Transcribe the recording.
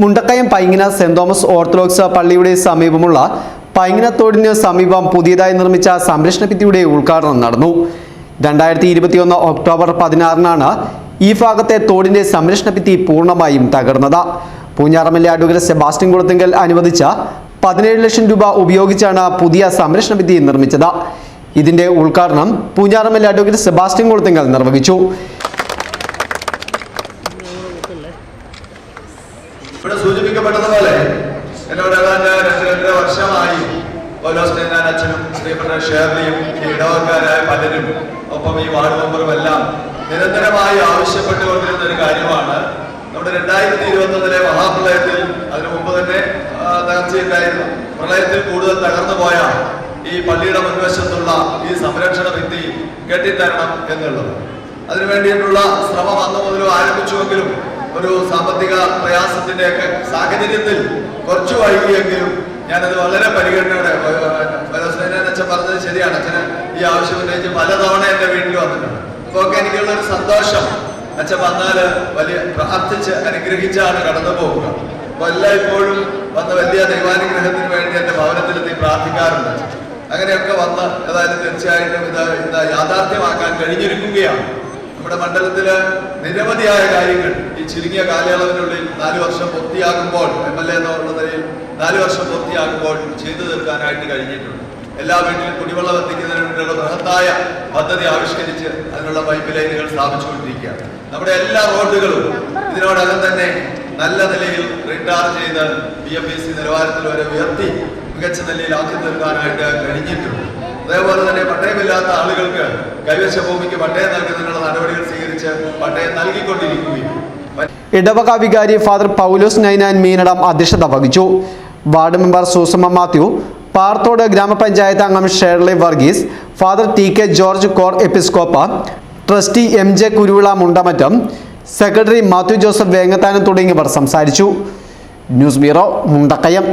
Mundakkayam Paingana Saint Thomas Orthodox പള്ളിയുടെ സമീപമുള്ള പൈങ്ങിനത്തോടിന് സമീപം പുതിയതായി നിർമ്മിച്ച സംരക്ഷണ ഭിത്തിയുടെ ഉദ്ഘാടനം നടന്നു. രണ്ടായിരത്തി ഇരുപത്തിയൊന്ന് ഒക്ടോബർ പതിനാറിനാണ് ഈ ഭാഗത്തെ തോടിന്റെ സംരക്ഷണ ഭിത്തി പൂർണമായും തകർന്നത്. പൂഞ്ഞാറമല്ലെ അഡ്വക്കേറ്റ് സെബാസ്റ്റ്യൻ കുളത്തിങ്കൽ അനുവദിച്ച പതിനേഴ് ലക്ഷം രൂപ ഉപയോഗിച്ചാണ് പുതിയ സംരക്ഷണ ഭിത്തി നിർമ്മിച്ചത്. ഇതിന്റെ ഉദ്ഘാടനം പൂഞ്ഞാറമല്ലെ അഡ്വക്കേറ്റ് സെബാസ്റ്റ്യൻ കുളത്തിങ്കൽ നിർവഹിച്ചു. ഇവിടെ സൂചിപ്പിക്കപ്പെട്ടതുപോലെ എന്നോട് ഏതാണ്ട് രണ്ട് രണ്ടര വർഷമായി പൗലോസ് നേതാൻ അച്ഛനും ശ്രീപ്പെട്ട ഷേർലിയും ഇടവക്കാരായ പലരും ഒപ്പം ഈ വാർഡ് മെമ്പറും എല്ലാം നിരന്തരമായി ആവശ്യപ്പെട്ടുകൊണ്ടിരുന്ന ഒരു കാര്യമാണ്. നമ്മുടെ രണ്ടായിരത്തി ഇരുപത്തി ഒന്നിലെ മഹാപ്രളയത്തിൽ അതിനു മുമ്പ് തന്നെ തകർച്ചയുണ്ടായിരുന്നു. പ്രളയത്തിൽ കൂടുതൽ തകർന്നു പോയ ഈ പള്ളിയുടെ മുൻവശത്തുള്ള ഈ സംരക്ഷണ ഭിത്തി കെട്ടിത്തരണം എന്നുള്ളത്. അതിനു വേണ്ടിയിട്ടുള്ള ശ്രമം അന്ന് മുതലും ആരംഭിച്ചുവെങ്കിലും ഒരു സാമ്പത്തിക പ്രയാസത്തിന്റെ ഒക്കെ സാഹചര്യത്തിൽ കുറച്ച് വൈകിയെങ്കിലും ഞാനത് വളരെ പരിഗണനയോടെ അച്ഛൻ പറഞ്ഞത് ശരിയാണ്. അച്ഛന് ഈ ആവശ്യം ഉന്നയിച്ച് പലതവണ എന്റെ വീട്ടിൽ വന്നിട്ടുണ്ട്. അപ്പൊ ഒക്കെ എനിക്കുള്ള ഒരു സന്തോഷം. അച്ഛൻ വന്നാൽ വലിയ പ്രാർത്ഥിച്ച് അനുഗ്രഹിച്ചാണ് കടന്നു പോവുക അപ്പൊ എല്ലായ്പ്പോഴും വന്ന വലിയ ദൈവാനുഗ്രഹത്തിന് വേണ്ടി എന്റെ ഭവനത്തിലെത്തി പ്രാർത്ഥിക്കാറുണ്ട്. അങ്ങനെയൊക്കെ വന്ന് ഏതായാലും തീർച്ചയായിട്ടും ഇത് ഇത് യാഥാർത്ഥ്യമാക്കാൻ കഴിഞ്ഞിരിക്കുകയാണ്. നമ്മുടെ മണ്ഡലത്തിൽ നിരവധിയായ കാര്യങ്ങൾ ചുരുങ്ങിയ കാലയളവിനുള്ളിൽ നാല് വർഷം പൂർത്തിയാകുമ്പോൾ എം എൽ എ എന്നുള്ള നിലയിൽ നാല് വർഷം പൂർത്തിയാകുമ്പോൾ ചെയ്തു തീർക്കാനായിട്ട് കഴിഞ്ഞിട്ടുണ്ട്. എല്ലാ വീട്ടിലും കുടിവെള്ളം എത്തിക്കുന്നതിന് വേണ്ടിയുള്ള ബൃഹത്തായ പദ്ധതി ആവിഷ്കരിച്ച് അതിനുള്ള പൈപ്പ് ലൈനുകൾ സ്ഥാപിച്ചുകൊണ്ടിരിക്കുകയാണ്. നമ്മുടെ എല്ലാ റോഡുകളും ഇതിനോടകം തന്നെ നല്ല നിലയിൽ റിട്ടാർ ചെയ്ത് ബി എം പി സി നിലവാരത്തിൽ വരെ ഉയർത്തി മികച്ച നിലയിൽ ആക്കി തീർക്കാനായിട്ട് കഴിഞ്ഞിട്ടുണ്ട്. അതേപോലെ തന്നെ പട്ടയമില്ലാത്ത ആളുകൾക്ക് കൈവശ ഭൂമിക്ക് പട്ടയം നൽകുന്നതിനുള്ള നടപടികൾ സ്വീകരിച്ച് പട്ടയം നൽകിക്കൊണ്ടിരിക്കുകയും ഇടവക വികാരി ഫാദർ പൗലോസ് നൈനാൻ മീനടം അധ്യക്ഷത വഹിച്ചു. വാർഡ് മെമ്പർ സൂസമ്മ മാത്യു പാർത്തോട് ഗ്രാമപഞ്ചായത്ത് അംഗം Shirley Varghese father T K George Cor Episcopa trustee M J Kuruvila Mundamattam secretary Mathew Joseph Vengathanam തുടങ്ങിയവർ സംസാരിച്ചു. News bureau Mundakayam.